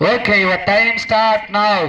Okay your time start now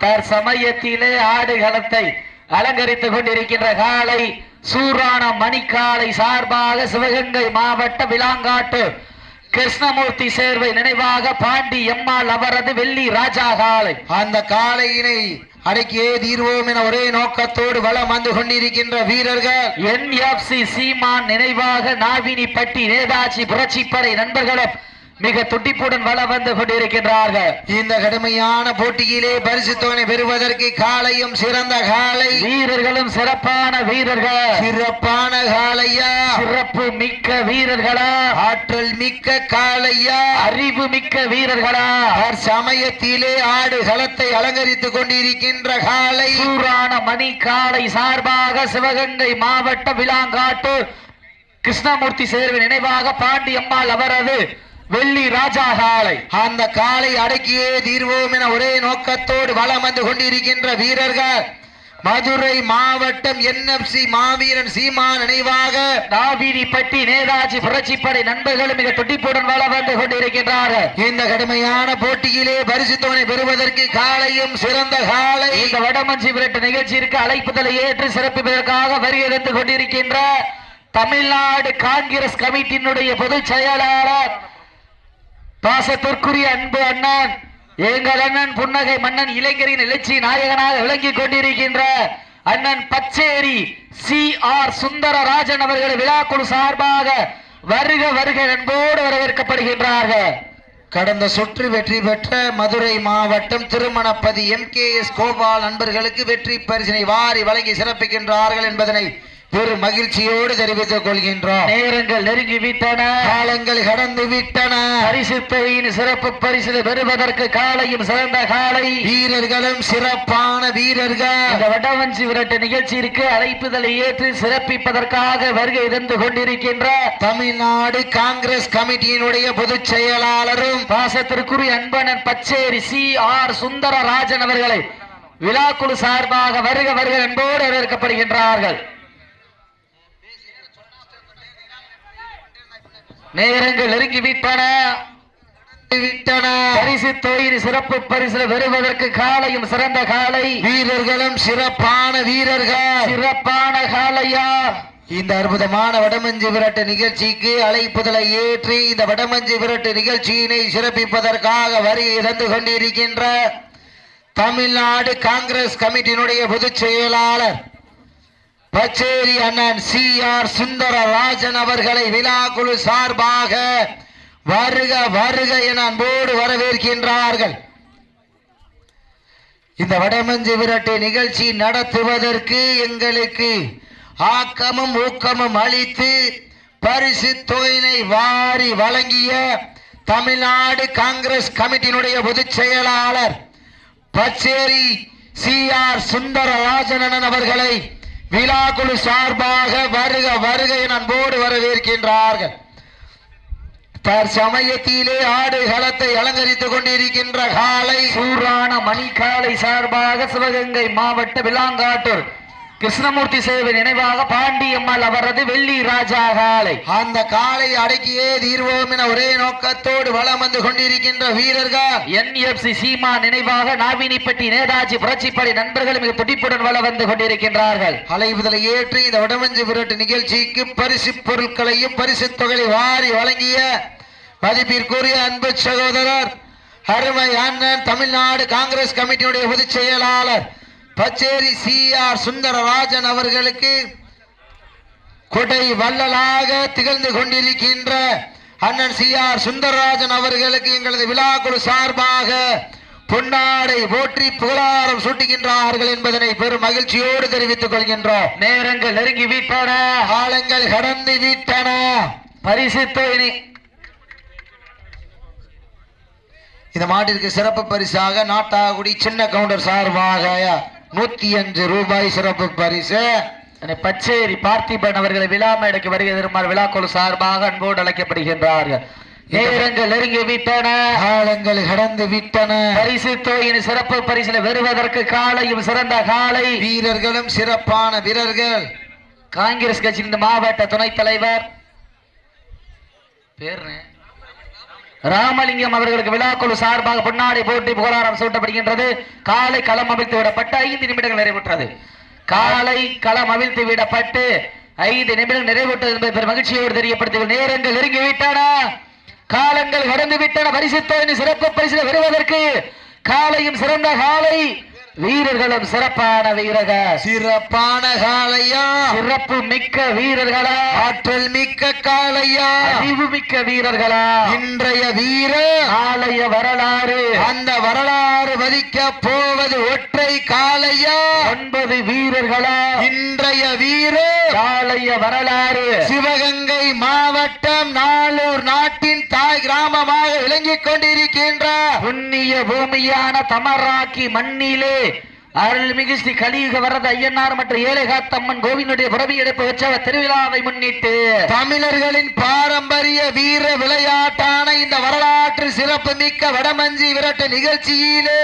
தற்சமயத்திலே ஆடுகளத்தை அலங்கரித்துக் கொண்டிருக்கின்ற காலை சூரான மணிக்காலை சார்பாக சிவகங்கை மாவட்ட விலாங்காட்டு கிருஷ்ணமூர்த்தி சேர்வை நினைவாக பாண்டி எம்மாள் அவரது வெள்ளி ராஜா காலை. அந்த காளையினை அடக்கியே தீர்வோம் என ஒரே நோக்கத்தோடு வலம் வந்து கொண்டிருக்கின்ற வீரர்கள். என்எஃப்சி சீமான் நினைவாக நாவினிப்பட்டி நேதாஜி புரட்சிப்படை நண்பர்களும் மிக துடிப்புடன் வலம் வந்து கொண்டிருக்கின்றார்கள். இந்த கடுமையான போட்டியிலே பரிசு தொகை பெறுவதற்கு காளையும் சிறந்த காளை வீரர்களும் சிறப்பான வீரர்கள். சிறப்பான காளையா சிறப்பு மிக்க வீரர்களா? ஆற்றல் மிக்க காளையா அறிவு மிக்க வீரர்களா? சமயத்திலே ஆடு களத்தை அலங்கரித்துக் கொண்டிருக்கின்ற காளை சூரான மணி காலை சார்பாக சிவகங்கை மாவட்ட விலாங்காட்டு கிருஷ்ணமூர்த்தி சேர்வு நினைவாக பாண்டியம்மாள் அவரது வெள்ளி ராஜா காலை அந்த காலை அடக்கியே தீர்வோம் என ஒரே நோக்கத்தோடு வலம் வந்து கொண்டிருக்கின்ற வீரர்கள். மதுரை மாவட்டம் என்எஃப்சி மாவீரன் சீமா நினைவாக நாவினிப்பட்டி நேதாஜி புரட்சிப்படை நண்பர்களும் மிக துடிப்புடன் வலம் வந்து கொண்டிருக்கின்றார்கள். இந்த கடுமையான போட்டியிலே பரிசு தொகை பெறுவதற்கு காலையும் சிறந்த காலை. இந்த வடமஞ்சி விரட்டு நிகழ்ச்சியிற்கு அழைப்புதலை ஏற்று சிறப்பிப்பதற்காக தந்து கொண்டிருக்கின்ற தமிழ்நாடு காங்கிரஸ் கமிட்டியினுடைய பொதுச் செயலாளர் பாசத்திற்குரிய அன்பு அண்ணன் எங்கள் அண்ணன் புன்னகை மன்னன் இளைஞரின் எழுச்சி நாயகனாக விளங்கிக் கொண்டிருக்கின்ற அண்ணன் பச்சேரி சி ஆர் சுந்தரராஜன் அவர்கள் விழாக்குழு சார்பாக வருக வருக அன்போடு வரவேற்கப்படுகின்றார்கள். கடந்த சுற்று வெற்றி பெற்ற மதுரை மாவட்டம் Thirumanapathi M K S Gopal நண்பர்களுக்கு வெற்றி பரிசினை வாரி வழங்கி சிறப்பிக்கின்றார்கள் என்பதனை பெரும் மகிழ்ச்சியோடு தெரிவித்துக் கொள்கின்றோம். நேரங்கள் நெருங்கி விட்டன. காலங்கள் கடந்து விட்டன. பரிசு தொகையின் சிறப்பு பரிசு பெறுவதற்கு காலையும் சிறந்த காலை. வீரர்களும் சிறப்பான வீரர்கள். இந்த வடவஞ்சி விரட்டு நிகழ்ச்சியிற்கு அழைப்புதலை ஏற்று சிறப்பிப்பதற்காக வருகை தந்து கொண்டிருக்கின்ற தமிழ்நாடு காங்கிரஸ் கமிட்டியினுடைய பொதுச் செயலாளரும் பாசத்திற்குரிய அன்பனன் பச்சேரி சி ஆர் சுந்தரராஜன் அவர்களை விழாக்குழு சார்பாக வருக வருக அன்போடு வரவேற்கப்படுகின்றார்கள். நேரங்கள் நெருங்கி விட்டன விட்டன பரிசு தொகையின் சிறப்பு பரிசு பெறுவதற்கு காலையும் சிறந்த காலை. வீரர்களும் சிறப்பான வீரர்கள். சிறப்பான காலையா? இந்த அற்புதமான வடமஞ்சு விரட்டு நிகழ்ச்சிக்கு அழைப்புதலை ஏற்றி இந்த வடமஞ்சு விரட்டு நிகழ்ச்சியினை சிறப்பிப்பதற்காக வரி இழந்து கொண்டிருக்கின்ற தமிழ்நாடு காங்கிரஸ் கமிட்டியினுடைய பொதுச் செயலாளர் பச்சேரி அண்ணன் சி ஆர் சுந்தரராஜன் அவர்களை விழாக்குழு சார்பாக வருக வருக என அன்போடு வரவேற்கின்றார்கள். இந்த வடமஞ்சு விரட்டு நிகழ்ச்சி நடத்துவதற்கு எங்களுக்கு ஆக்கமும் ஊக்கமும் அளித்து பரிசு தொகையினை வாரி வழங்கிய தமிழ்நாடு காங்கிரஸ் கமிட்டியினுடைய பொதுச் செயலாளர் பச்சேரி சி ஆர் சுந்தரராஜனன் அவர்களை விழாக்குழு சார்பாக வருக வருக என அன்போடு வரவேற்கின்றார்கள். தற்சமயத்திலே ஆடு களத்தை அலங்கரித்துக் கொண்டிருக்கின்ற காலை சூறான மணிக்காலை சார்பாக சிவகங்கை மாவட்ட விலாங்காட்டூர் கிருஷ்ணமூர்த்தி சேவை நினைவாக பாண்டியம்மாள் அவரது வெள்ளி ராஜா காலை. அந்த காலை அடக்கியே தீர்வோம் என ஒரே நோக்கத்தோடு வலம் வந்து கொண்டிருக்கின்ற வீரர்கள். என்எஃப்சி சீமா நினைவாக நாவினிப்பட்டி நேதாஜி புரட்சிப்படை நண்பர்கள் மிக துடிப்புடன் வள வந்து கொண்டிருக்கின்றார்கள். அலைவுதலை ஏற்று இந்த வடமஞ்சு விரட்டு நிகழ்ச்சிக்கு பரிசு பொருட்களையும் பரிசு தொகை வாரி வழங்கிய மதிப்பிற்குரிய அன்பு சகோதரர் அருமை அண்ணன் தமிழ்நாடு காங்கிரஸ் கமிட்டியுடைய பொதுச் செயலாளர் பச்சேரி சி ஆர் சுந்தரராஜன் அவர்களுக்கு கொடை வள்ளலாக திகழ்ந்து கொண்டிருக்கின்ற அண்ணன் சி ஆர் சுந்தரராஜன் அவர்களுக்கு எங்களது விழாக்குழு சார்பாக பொன்னாடை போற்றி புகழாரம் சூட்டுகின்றார்கள் என்பதனை பெரும் மகிழ்ச்சியோடு தெரிவித்துக் கொள்கின்றோம். நேரங்கள் நெருங்கி விட்டன காலங்கள் கடந்து விட்டன. பரிசு தொகை இந்த மாட்டிற்கு சிறப்பு பரிசாக நாட்டாகுடி சின்ன கவுண்டர் சார்பாக நூத்தி அஞ்சு ரூபாய் சிறப்பு பரிசு. பச்சேரி பார்த்திபன் அவர்களை விழா மேடைக்கு வருகை தருமாறு விழாக்குழு சார்பாக அன்போடு அழைக்கப்படுகின்றார்கள். நேரங்கள் நெருங்கி விட்டன. காலங்கள் கடந்து விட்டன. பரிசு தொகையின் சிறப்பு பரிசில பெறுவதற்கு காலையும் சிறந்த காலை. வீரர்களும் சிறப்பான வீரர்கள். காங்கிரஸ் கட்சியின் மாவட்ட துணைத் தலைவர். பேர் ராமலிங்கம் அவர்களுக்கு விழாக்குழு சார்பாக பொன்னாடை போட்டி புகழாரம் சூட்டப்படுகின்றது. காலை களம் அவிழ்த்து விடப்பட்டு ஐந்து நிமிடங்கள் நிறைவுற்றது. காலை களம் அவிழ்த்து விடப்பட்டு ஐந்து நிமிடங்கள் நிறைவுற்றது என்பது பெரும் மகிழ்ச்சியோடு தெரியப்படுத்த நேரங்கள் நெருங்கி விட்டன காலங்கள் கடந்து விட்டன பரிசுத்தோனி சிறப்பு பரிசு வருவதற்கு காலையும் சிறந்த காலை வீரர்களும் சிறப்பான வீரர்கள். சிறப்பான காளையா. சிறப்பு மிக்க வீரர்களா. ஆற்றல் மிக்க காளையா. அறிவு மிக்க வீரர்களா. இன்றைய வீர. ஆலய வரலாறு. அந்த வரலாறு வதிக்க போவது ஒற்றை காளையா. ஒன்பது வீரர்களா. இன்றைய வீர. ஆலய வரலாறு. சிவகங்கை மாவட்டம் நாளூர் கிராமமாக விளங்கிக் கொண்டிருக்கின்ற புண்ணிய பூமியான தமராக்கி மண்ணிலே அருள்மிகு ஸ்ரீ கலியுக வரத ஐயனார் மற்றும் ஏழைகாத்தம்மன் கோவிலுடைய புறவி எடுப்பு உற்சவ திருவிழாவை முன்னிட்டு தமிழர்களின் பாரம்பரிய வீர விளையாட்டான இந்த வரலாற்று சிறப்பு மிக்க வடமஞ்சி விரட்டு நிகழ்ச்சியிலே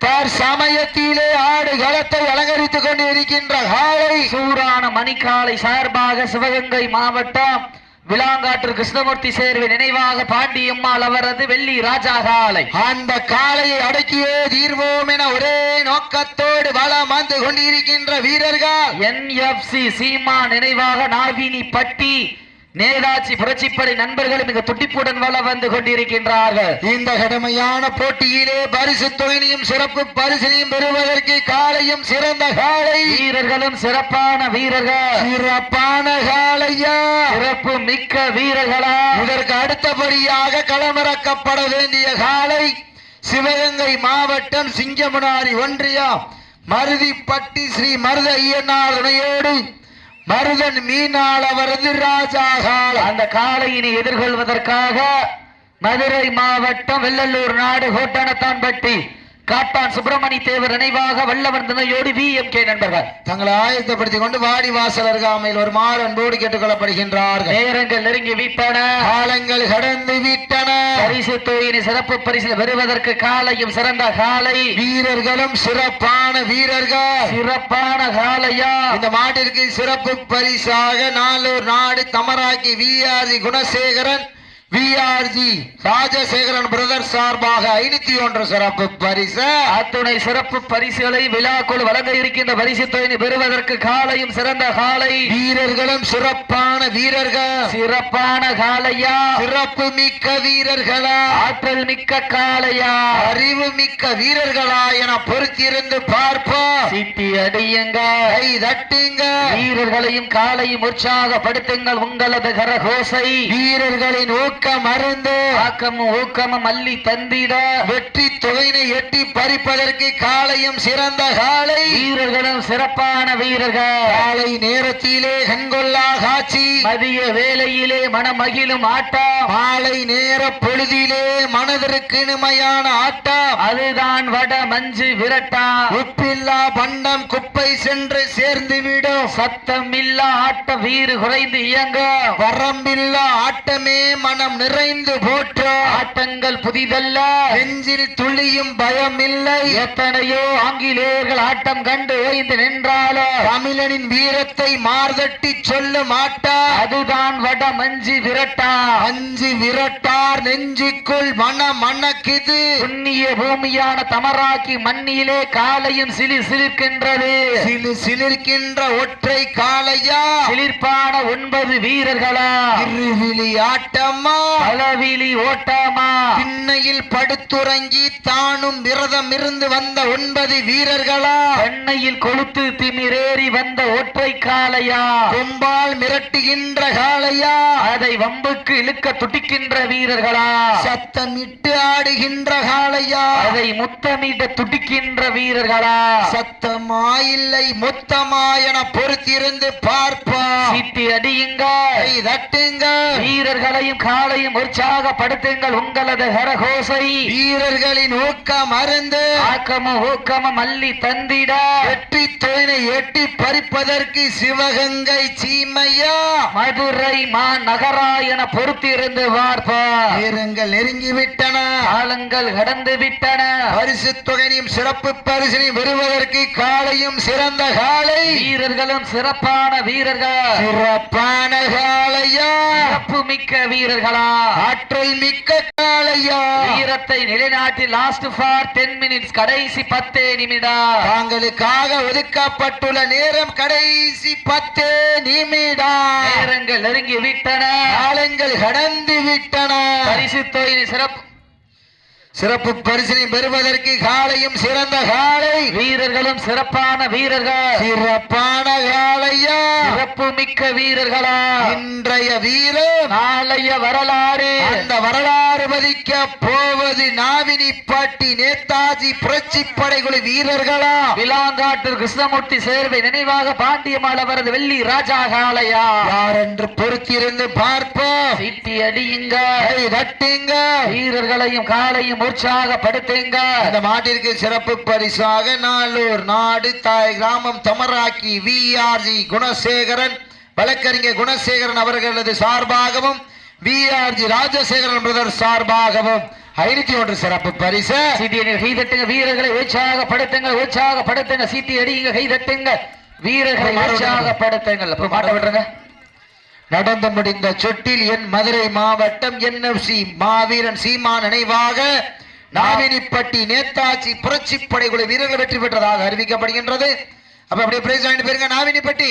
தார் சமயத்திலே ஆடு களத்தை அலங்கரித்துக் கொண்டிருக்கின்ற காலை சூறான மணிக்காலை சார்பாக சிவகங்கை மாவட்டம் விளாங்காற்று கிருஷ்ணமூர்த்தி சேர்வை நினைவாக பாண்டியம்மாள் அவரது வெள்ளி ராஜா காலை அந்த காளையை அடக்கியே தீர்வோம் என ஒரே நோக்கத்தோடு வளம் வந்து கொண்டிருக்கின்ற வீரர்கள். என்எஃப்சி சீமா நினைவாக நாவினி பட்டி நேதாச்சி புரட்சிப்படை நண்பர்கள் மிக துடிப்புடன் வள வந்து கொண்டிருக்கின்றார்கள். இந்த கடுமையான போட்டியிலே பரிசு தொகையினையும் சிறப்பு பரிசினையும் பெறுவதற்கு காளையும் சிறந்த காளை வீரர்களும் சிறப்பான வீரர்கள். சிறப்பான காளையா சிறப்பு மிக்க வீரர்களா? இதற்கு அடுத்தபடியாக களமிறக்கப்பட வேண்டிய காளை சிவகங்கை மாவட்டம் சிங்கமுனாரி ஒன்றியம் மருதிப்பட்டி ஸ்ரீ மருத ஐயனார் துணையோடு மருதன் மீனால அவரது ராஜாகால். அந்த காளையினை எதிர்கொள்வதற்காக மதுரை மாவட்டம் வெள்ளலூர் நாடு கோட்டானத்தான்பட்டி காட்டான் சுப்பிரமணி தேவர் நினைவாக வல்லவன் துணையோடு வி எம் கே நண்பர்கள். தங்களை ஆயத்தப்படுத்திக் கொண்டு வாடி வாசல் அருகாமையில் ஒரு மாறு அன்போடு கேட்டுக்கொள்ளப்படுகின்றார்கள். நேரங்கள் நெருங்கி விட்டன. காலங்கள் கடந்து விட்டன. பரிசு தொகையினை சிறப்பு பரிசு பெறுவதற்கு காலையும் சிறந்த காலை. வீரர்களும் சிறப்பான வீரர்கள். சிறப்பான காலையா? இந்த மாட்டிற்கு சிறப்பு பரிசாக நாளூர் நாடு Thamarakki VRG Gunasekaran VRG Rajasekaran brother சார்பாக ஐநூத்தி ஒன்று சிறப்பு பரிசு. அத்துணை சிறப்பு பரிசுகளை விழாக்குழு வழங்க இருக்கின்ற பரிசு தொகையினை பெறுவதற்கு காலையும் சிறந்த காலை. வீரர்களும் சிறப்பான வீரர்கள். சிறப்பான காலையா? சிறப்பு மிக்க வீரர்களா? ஆற்றல் மிக்க காலையா? அறிவு மிக்க வீரர்களா என பொறுத்திருந்து பார்ப்போம். சிட்டி அடியுங்க. கை தட்டுங்க. வீரர்களையும் காலையும் உற்சாகப்படுத்துங்கள் உங்களது கரகோசை. வீரர்களின் ஊக்கம் அருந்து ஆக்கமும் ஊக்கமும் அள்ளி தந்திட வெற்றி தொகையினை எட்டி பறிப்பதற்கு காலையும் சிறந்த காலை வீரர்களும் சிறப்பான வீரர்கள். காலை நேரத்திலே கண்கொள்ளா காட்சி. மதிய வேளையிலே மனமகிழும் ஆட்டம். மாலை நேர பொழுதிலே மனதிற்கு இனிமையான ஆட்டம். அதுதான் வட மஞ்சு விரட்டா. உப்பில்லா பண்டம் குப்பை சென்று சேர்ந்து விடும் சத்தம் இல்ல ஆட்ட வீறு குறைந்து இயங்க வரம்பில்லா ஆட்டமே மனம் நிறைந்து போற்றும் ஆட்டங்கள் புதிதல்ல. நெஞ்சில் துளியும் பயம் இல்லை எத்தனையோ ஆங்கிலேயர்கள் ஆட்டம் கண்டு ஓய்ந்து நின்றாலும் தமிழனின் வீரத்தை மார்தட்டி சொல்ல மாட்டார் அதுதான் வட மஞ்சு விரட்டா. அஞ்சு விரட்டார் நெஞ்சுக்குள் மன மணக்குது. புண்ணிய பூமியான தமராக்கி மண்ணிலே காலையும் சிலி சிலிர்க்கின்றது. சிலு சிலிர்க்கின்ற ஒற்றை காளையா? சிலிர்ப்பான ஒன்பது வீரர்களா? இருவிழி ஆட்டம்மா பலவிழி ஓட்டமா? திண்ணையில் படுத்துறங்கி தானும் விரதம் இருந்து வந்த ஒன்பது வீரர்களா? சென்னையில் கொளுத்து திமிரேறி வந்த ஒற்றை காளையா? கொம்பால் மிரட்டுகின்ற காளையா? அதை வம்புக்கு இழுக்க துடிக்கின்ற வீரர்களா? சத்தமிட்டு ஆடுகின்ற காளையா? அதை முத்தமிட துடிக்கின்ற வீரர்களா? சத்தமா இல்லை மொத்தமா என பொறுத்திருந்து பார்ப்பா சீட்டி அடியுங்க கை தட்டுங்க வீரர்களையும் காலையும் உற்சாகப்படுத்துங்கள் உங்களது கரகோசை வீரர்களின் ஊக்கம் அருந்து ஆக்கமும் ஊக்கமும் அள்ளி தந்திட. வெற்றி தொழிலை எட்டி பறிப்பதற்கு சிவகங்கை சீமையா. மதுரை மா நகரா என பொறுத்திருந்து பார்ப்போம். வீரங்கள் நெருங்கி விட்டன காலங்கள் கடந்து விட்டன பரிசு தொகையும் சிறப்பு பரிசினையும் பெறுவதற்கு காலையும் சிறந்த காலை. வீரர்களும் சிறப்பான வீரர்கள். சிறப்பான காளையா சிறப்பு மிக்க வீரர்கள். வீரர்களா ஆற்றல் மிக்க காளையா. வீரத்தை நிலைநாட்டி லாஸ்ட் ஃபார் டென் மினிட்ஸ் கடைசி பத்தே நிமிடம் தாங்களுக்காக ஒதுக்கப்பட்டுள்ள நேரம் கடைசி பத்து நிமிடம் நேரங்கள் நெருங்கி விட்டன. காலங்கள் கடந்து விட்டன. பரிசு தொகையின் சிறப்பு சிறப்பு பரிசினை பெறுவதற்கு காலையும் சிறந்த காலை. வீரர்களும் சிறப்பான வீரர்கள். சிறப்பான காளையா சிறப்பு மிக்க வீரர்களா. இன்றைய வீரம். நாளைய வரலாறு. அந்த வரலாறு மதிக்க போவது நாவினிப்பட்டி நேதாஜி புரட்சி படைக்குழு வீரர்களா. விலாங்காட்டூர் கிருஷ்ணமூர்த்தி சேர்வை நினைவாக பாண்டியமால் அவரது வெள்ளி ராஜா காளையா. யார் என்று பொறுத்திருந்து பார்ப்போம். சீட்டி அடியுங்க தட்டுங்க. வீரர்களையும் காலையும் உற்சாகப்படுத்துங்க அந்த மாட்டிற்கு சிறப்பு பரிசாக நாளூர் நாடு தாய் கிராமம் தமராக்கி விஆர்ஜி குணசேகரன் வழக்கறிஞர் குணசேகரன் அவர்களது சார்பாகவும் விஆர்ஜி ராஜசேகரன் பிரதர் சார்பாகவும் ஐநூத்தி ஒன்று சிறப்பு பரிசு. சீட்டியை கை தட்டுங்க வீரர்களை உற்சாகப்படுத்துங்க உற்சாகப்படுத்துங்க சீட்டி அடியுங்க கை தட்டுங்க. வீரர்களை அப்ப மாட்ட விடுறங்க நடந்து முடிந்த சுற்றில் என் மதுரை மாவட்டம் என்எஃப்சி மாவீரன் சீமா நினைவாக நாவினிப்பட்டி நேதாஜி புரட்சி படைக்குழு வீரர்கள் வெற்றி பெற்றதாக அறிவிக்கப்படுகின்றது. அப்ப அப்படியே பிரைஸ் வாங்கிட்டு போயிருங்க நாவினிப்பட்டி